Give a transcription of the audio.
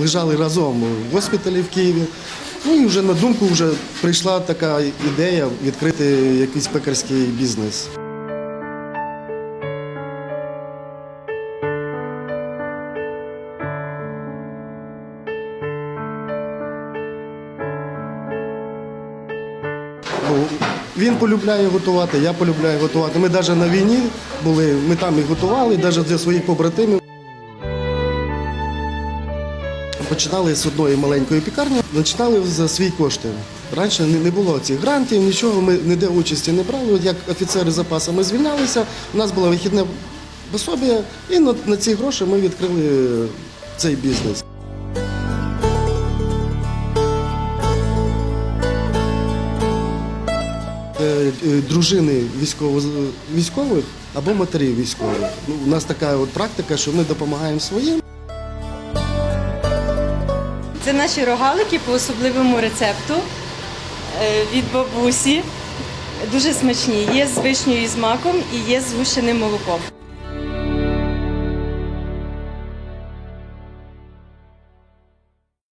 лежали разом в госпіталі в Києві. Ну і вже на думку вже прийшла така ідея відкрити якийсь пекарський бізнес. Ну, Він полюбляє готувати, я полюбляю готувати. Ми навіть на війні були, ми там і готували, навіть для своїх побратимів. Починали з одної маленької пікарні, починали за свій кошти. Раніше не було цих грантів, нічого, ми ніде участі не брали. От як офіцери запасу ми звільнялися, у нас було вихідне пособія, і на, на ці гроші ми відкрили цей бізнес. Е, е, дружини військово, військових або матері військових. Ну, у нас така от практика, що ми допомагаємо своїм. Це наші рогалики по особливому рецепту е, від бабусі. Дуже смачні. Є з вишнею і з маком і є з згущеним молоком.